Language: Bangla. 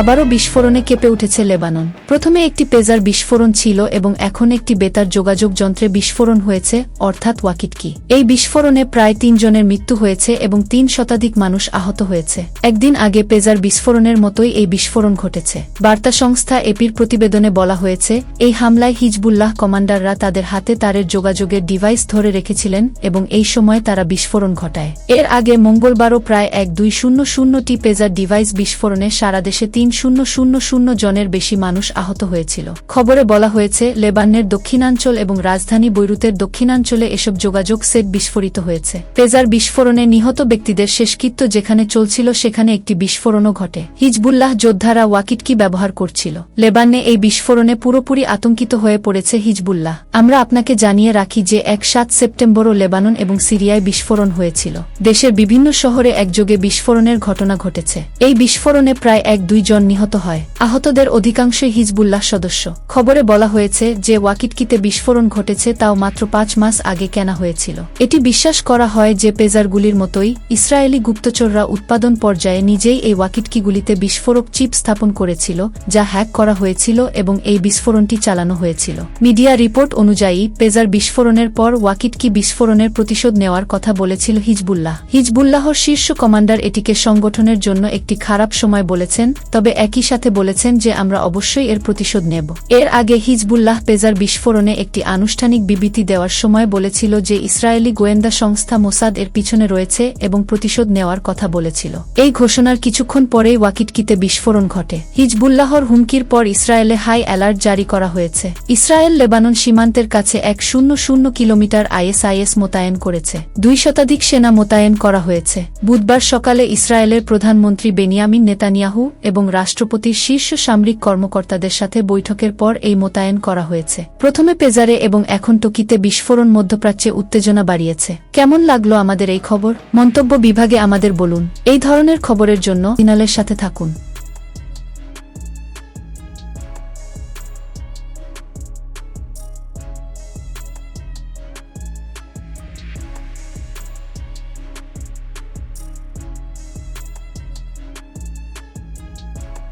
আবারও বিস্ফোরণে কেঁপে উঠেছে লেবানন। প্রথমে একটি পেজার বিস্ফোরণ ছিল এবং এখন একটি বেতার যোগাযোগ যন্ত্রে বিস্ফোরণ হয়েছে, অর্থাৎ ওয়াকিটকি। এই বিস্ফোরণে প্রায় তিনজনের মৃত্যু হয়েছে এবং তিন শতাধিক মানুষ আহত হয়েছে। একদিন আগে পেজার বিস্ফোরণের মতোই এই বিস্ফোরণ ঘটেছে। বার্তা সংস্থা এপির প্রতিবেদনে বলা হয়েছে, এই হামলায় হিজবুল্লাহ কমান্ডাররা তাদের হাতে তারের যোগাযোগের ডিভাইস ধরে রেখেছিলেন এবং এই সময় তারা বিস্ফোরণ ঘটায়। এর আগে মঙ্গলবারও প্রায় এক দুই শূন্য শূন্যটি পেজার ডিভাইস বিস্ফোরণে সারা দেশে তিন শূন্য শূন্য শূন্য জনের বেশি মানুষ আহত হয়েছিল। খবরে বলা হয়েছে, লেবাননের দক্ষিণাঞ্চল এবং রাজধানী বৈরুতের দক্ষিণাঞ্চলে এসব যোগাযোগ সেট বিস্ফোরিত হয়েছে। পেজার বিস্ফোরণে নিহত ব্যক্তিদের শেষকৃত্য যেখানে চলছিল সেখানে একটি বিস্ফোরণও ঘটে। হিজবুল্লাহ যোদ্ধারা ওয়াকিটকি ব্যবহার করছিল। লেবাননে এই বিস্ফোরণে পুরোপুরি আতঙ্কিত হয়ে পড়েছে হিজবুল্লাহ। আমরা আপনাকে জানিয়ে রাখি যে এক সাত সেপ্টেম্বরও লেবানন এবং সিরিয়ায় বিস্ফোরণ হয়েছিল। দেশের বিভিন্ন শহরে একযোগে বিস্ফোরণের ঘটনা ঘটেছে। এই বিস্ফোরণে প্রায় এক দুই জন নিহত হয়। আহতদের অধিকাংশই হিজবুল্লাহ সদস্য। খবরে বলা হয়েছে যে ওয়াকিটকিতে বিস্ফোরণ ঘটেছে তাও মাত্র পাঁচ মাস আগে কেনা হয়েছিল। এটি বিশ্বাস করা হয় যে পেজারগুলির মতোই ইসরায়েলি গুপ্তচররা উৎপাদন পর্যায়ে নিজেই এই ওয়াকিটকিগুলিতে বিস্ফোরক চিপ স্থাপন করেছিল, যা হ্যাক করা হয়েছিল এবং এই বিস্ফোরণটি চালানো হয়েছিল। মিডিয়া রিপোর্ট অনুযায়ী পেজার বিস্ফোরণের পর ওয়াকিটকি বিস্ফোরণের প্রতিশোধ নেওয়ার কথা বলেছিল হিজবুল্লাহ। হিজবুল্লাহর শীর্ষ কমান্ডার এটিকে সংগঠনের জন্য একটি খারাপ সময় বলেছেন তবে একই সাথে বলেছেন যে আমরা অবশ্যই এর প্রতিশোধ নেব। এর আগে হিজবুল্লাহ পেজার বিস্ফোরণে একটি আনুষ্ঠানিক বিবৃতি দেওয়ার সময় বলেছিল যে ইসরায়েলি গোয়েন্দা সংস্থা মোসাদ এর পিছনে রয়েছে এবং প্রতিশোধ নেওয়ার কথা বলেছিল। এই ঘোষণার কিছুক্ষণ পরেই ওয়াকিটকিতে বিস্ফোরণ ঘটে। হিজবুল্লাহর হুমকির পর ইসরায়েলে হাই অ্যালার্ট জারি করা হয়েছে। ইসরায়েল লেবানন সীমান্তের কাছে এক শূন্য শূন্য কিলোমিটার আইএসআইএস মোতায়েন করেছে। দুই শতাধিক সেনা মোতায়েন করা হয়েছে। বুধবার সকালে ইসরায়েলের প্রধানমন্ত্রী বেনিয়ামিন নেতানিয়াহু এবং রাষ্ট্রপতির শীর্ষ সামরিক কর্মকর্তাদের সাথে বৈঠকের পর এই মোতায়েন করা হয়েছে। প্রথমে পেজারে এবং এখন টকিতে বিস্ফোরণ মধ্যপ্রাচ্যে উত্তেজনা বাড়িয়েছে। কেমন লাগল আমাদের এই খবর? মন্তব্য বিভাগে আমাদের বলুন। এই ধরনের খবরের জন্য ইনালের সাথে থাকুন।